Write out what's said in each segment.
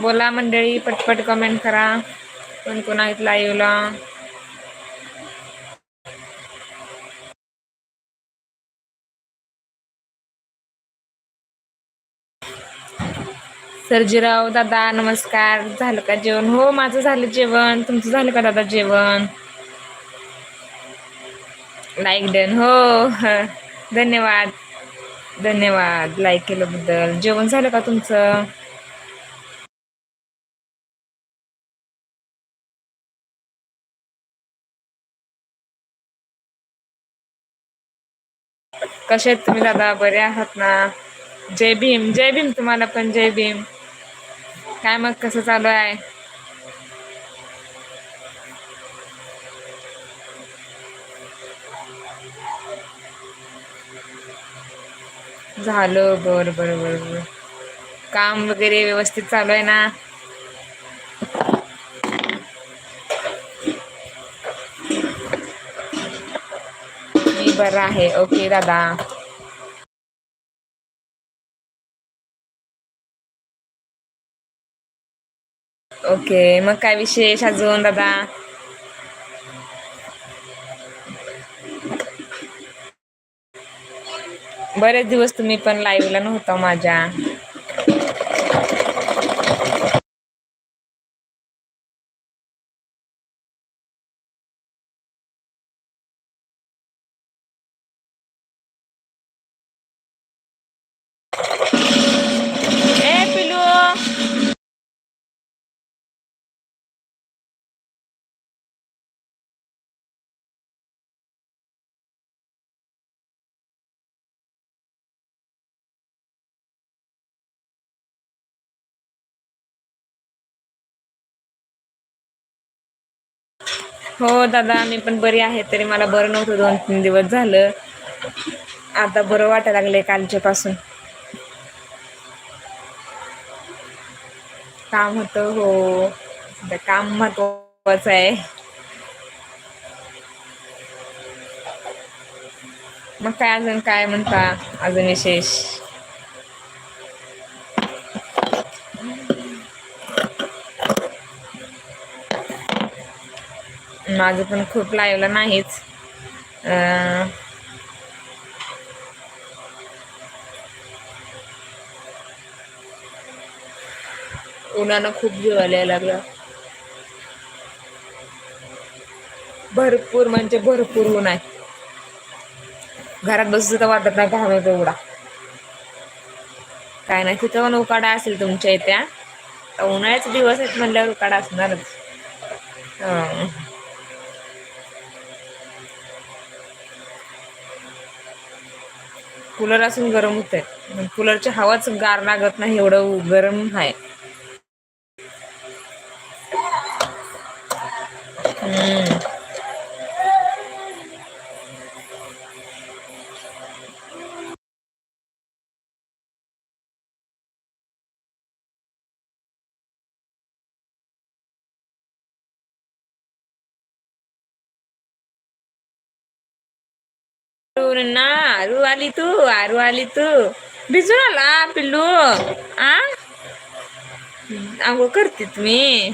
बोला मंडळी पटपट कमेंट करा. कोण कोण आहेत लाईव्हला सर्जीराव दादा नमस्कार. झालं का जेवण? हो माझं झालं जेवण. तुमचं झालं का दादा जेवण? लाईक डन हो धन्यवाद. धन्यवाद. लाईक केल्याबद्दल. जेवण झालं का तुमचं? कसे आहेत तुम्ही दादा? बरे आहात ना? जय भीम जय भीम तुम्हाला पण जय भीम. काय मग कसं चालू आहे? झालं बर बर बर बर. काम वगैरे व्यवस्थित चालू आहे ना? बरं आहे. ओके दादा. ओके मग काय विशेष अजून दादा? बरेच दिवस तुम्ही पण लाईव्हला नव्हता माझ्या. हो दादा मी पण बरी आहे. तरी मला बरं नव्हतं दोन तीन दिवस झालं. आता बरं वाटायला लागलंय कालच्या पासून काम होतं हो. आता काम महत्वाचं आहे. मग काय अजून काय म्हणता? अजून विशेष? माझं पण खूप लाईव्हला नाहीच. अं, उन्हानं खूप जीवाला यायला लागलं. भरपूर म्हणजे भरपूर ऊन आहे. घरात बसू तर वाटत नाही घाम येतो एवढा काय नाही तिथं पण उकाडा असेल तुमच्या इथे उन्हाळ्याचे दिवस आहेत म्हणल्यावर उकाडा असणारच. कूलर असून गरम होत आहे कूलरची हवाच गार लागत नाही एवढं गरम आहे. रू ना रू आली तू आरू आली तू भिजून आला पिल्लू आ आंघोळ करते तुम्ही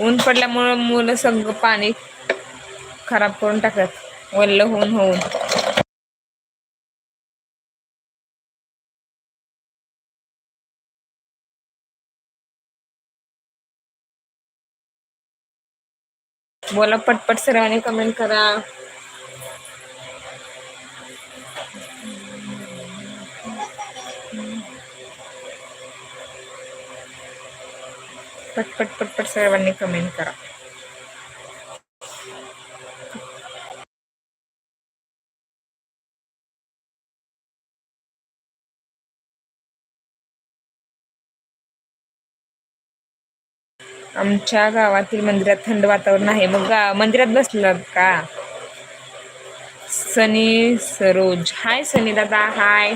ऊन पडल्यामुळं मुलं सगळं पाणी खराब करून टाकत वल्ल होऊन होऊन बोला पटपट सर्वांनी कमेंट करा पटपट पटपट सर्वांनी कमेंट करा. आमच्या गावातील मंदिरात थंड वातावरण आहे. मग मंदिरात बसलात का? सनी सरोज. हाय सनी दादा हाय.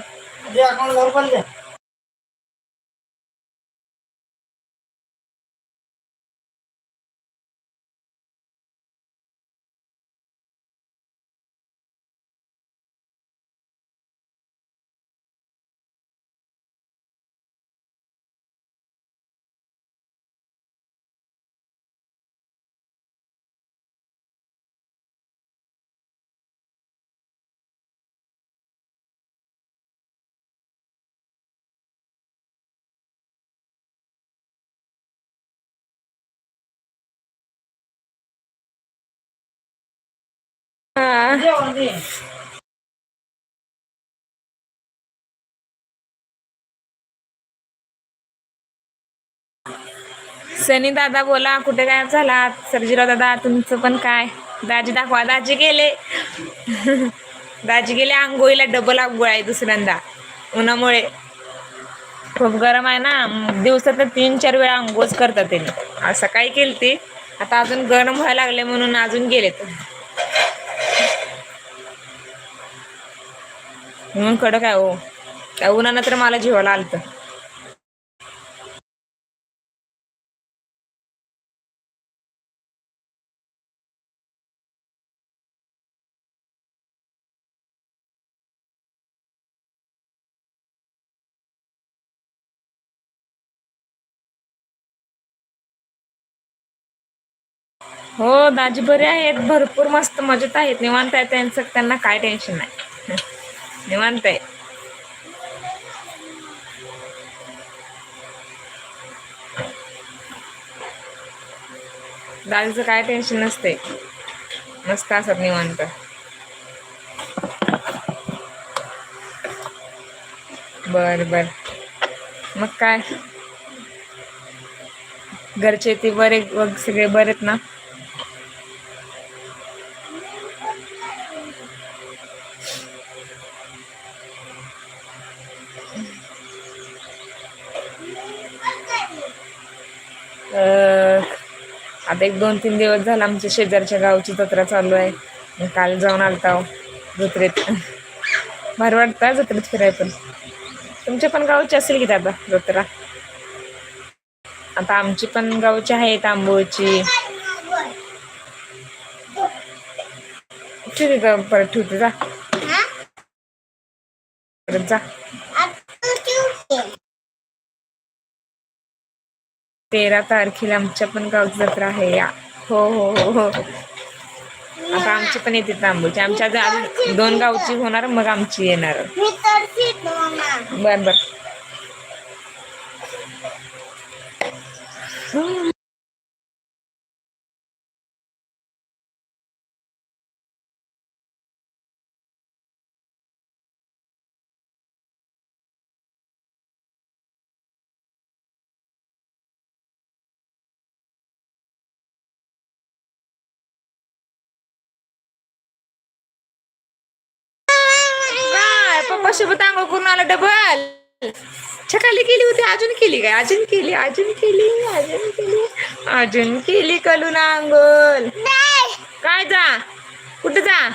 सनी दादा बोला कुठे काय झाला सर्जीराव दादा तुमचं पण काय? दाजी दाखवा दाजी गेले. दाजी गेले आंघोळीला डबल आंघोळ आहे दुसऱ्यांदा उन्हामुळे. खूप गरम आहे ना दिवसात तीन चार वेळा आंघोळच करतात त्यांनी. असं सकाळी केली ती. आता अजून गरम व्हायला लागले म्हणून अजून गेलेत. म्हणून कडक आहे हो. त्या उन्हानं तर मला जेवायला आलतं. हो दाजी बरे आहेत. भरपूर मस्त मजेत आहेत. निवांत आहे त्यांचं त्यांना काय टेन्शन नाही. निवांत आहे. दाजीचं काय टेन्शन नसते मस्त असत निवांत. बर बर. मग काय? घरचे ते बरे सगळे बरेत ना अं, आता एक दोन तीन दिवस झाला आमच्या शेजारच्या गावची जत्रा चालू आहे. काल जाऊन आलता हो, जत्रेत. भारी वाटतं जत्रेत फिराय पण. तुमच्या पण गावची असेल की दादा जत्रा? आता आमची पण गावची आहे तांबूळची ठीक आहे का परत ठेवते जा. परत जा. तेरा तारखेला आमच्या पण गावची जत्रा आहे. या. हो हो हो हो. आता आमची पण येते तांबूची. आमच्या दोन गावची होणार मग आमची येणार. बर बर. काय पप्पा सोबत आंघोळ करून आला डबल छकाली केली होती अजून केली काय? अजून केली अजून केली अजून केली अजून केली कलून आंघोळ. काय जा? कुठं जा?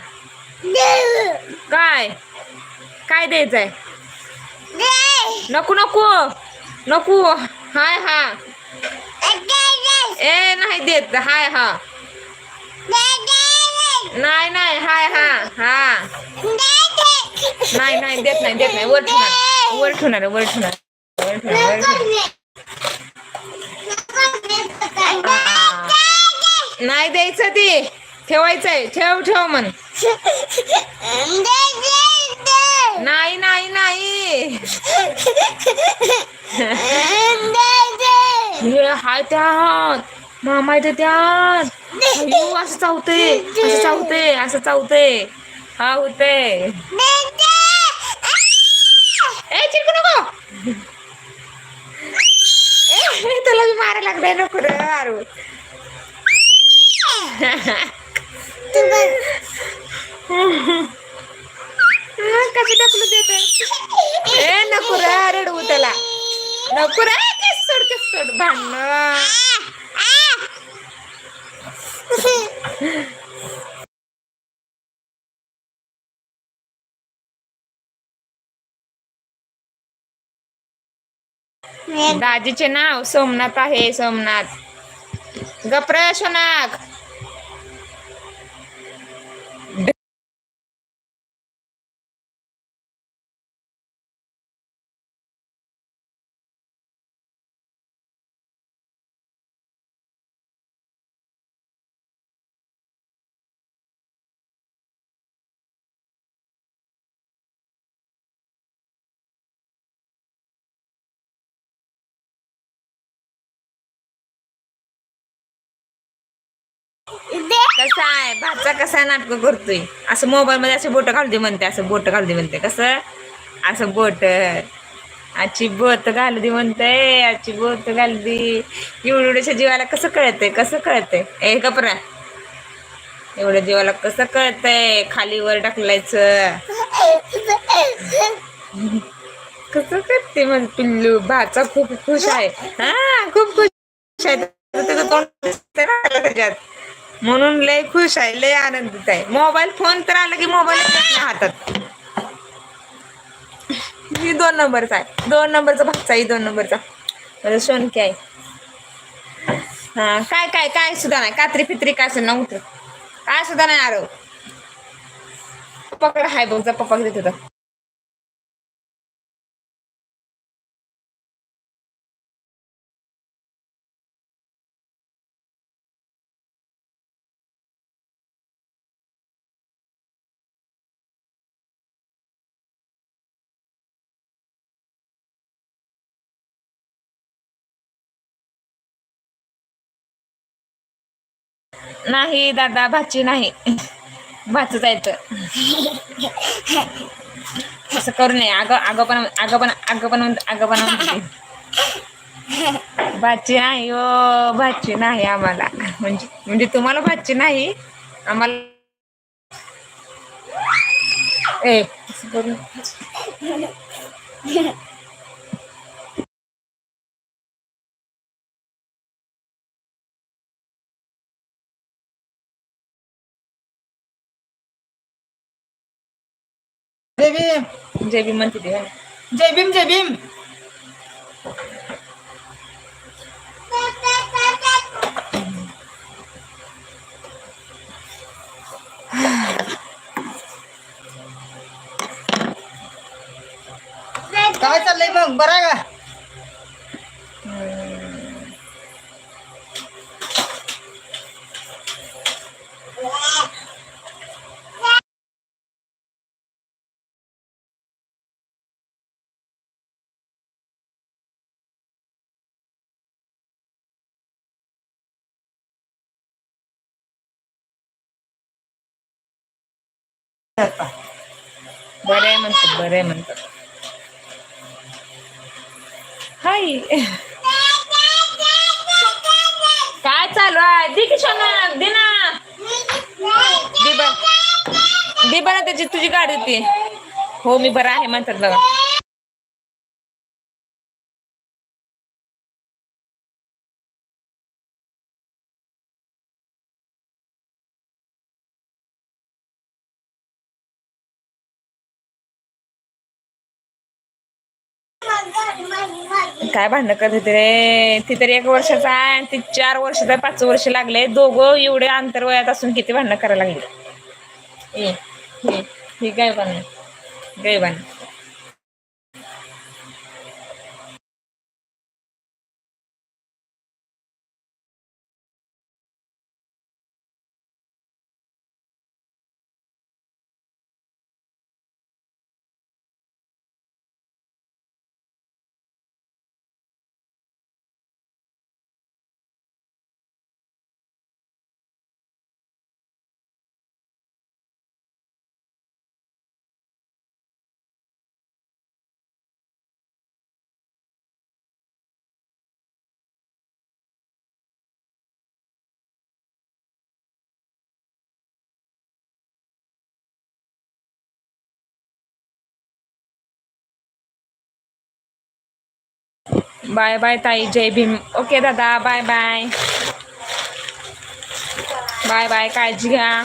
काय? काय द्यायचंय? नको नको नको. हाय हा. ए नाही देत. हाय हा. नाही नाही हाय हा हा नाही नाही देत नाही देत नाही वर ठेवणार वर ठेवणार वर ठेवणार वर ठेवणार. नाही द्यायचं ते. ठेवायचंय. ठेव ठेव म्हण. नाही नाही नाही. हाय त्यात. मामा येते त्यात. अय्यो, असं चावतंय. असं चावतंय असं चावतंय. हा होतंय. ए चिरकू नको. तुला मी लागलाय नको रे कशी टाकलं देते ए नको रे रडवू त्याला. नको रे केस सोड केस सोड भांडण. दाजीचे नाव सोमनाथ आहे सोमनाथ. गप्र शोनाक कसा आहे? भातचा कसा नाटक करतोय. असं मोबाईल मध्ये असे बोट घालते म्हणते असं बोट घालते म्हणते. कसं? असं बोट. आजची बोत घालू दे म्हणते आजची बोत घालू दे. एवढं एवढ्याच्या जीवाला कसं कळतंय? कसं कळतंय? ए कपरा एवढ्या जीवाला कसं कळतंय? खाली वर टाकलायचं कसं करते मग पिल्लू? भाचा खूप खुश आहे. हा खूप खुश आहे. त्याचं तोंड त्याच्यात. म्हणून लय खुश आहे लय आनंदित आहे. मोबाईल फोन तर आला की मोबाईल हातात. ही दोन नंबरचा आहे. दोन नंबरचा भागचा ही दोन नंबरचा. माझा सोनकी आहे हा काय काय काय सुद्धा नाही. कात्री फित्री काय सुद्धा नव्हतं काय सुद्धा नाही आरो पकड हाय बघ जा पप्पा देत. होता नाही दादा भाची नाही. भाच जायचं असं करू नये. अगं अगं पण अगं पण अगं पण अगं पण म्हणते. भाची नाही हो भाची नाही आम्हाला. म्हणजे म्हणजे तुम्हाला भाची नाही आम्हाला ए करू जय भीम जय म्हणते ते जय भीम जय भीम काय चाललंय मग? बरं आहे का बरं आहे म्हणतात बरं आहे म्हणतात. हाय. काय चालू आहे? दे किशोना सोना दे ना. दे बर. दे बरं त्याची तुझी गाडी होती. हो मी बरं आहे म्हणतात बघा. काय भांडणं करत होते रे? ती तरी एक वर्षाचा आहे आणि ती चार वर्षाचा पाच वर्ष लागले. दोघं एवढे अंतर वयात असून किती भांडणं करायला लागले? ए हे ही गायबान. गायबान. बाय बाय ताई जय भीम. ओके दादा बाय बाय. बाय बाय काळजी घ्या.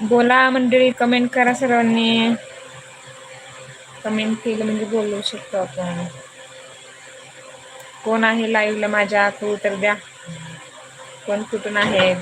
बोला मंडळी कमेंट करा सर्वांनी. कमेंट केलं म्हणजे बोलू शकतो आपण. कोण आहे लाईव्हला माझ्या तो हो, उतर द्या. कोण कुठून आहे?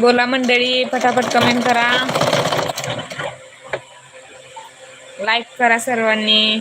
बोला मंडळी पटापट कमेंट करा. लाईक करा सर्वांनी.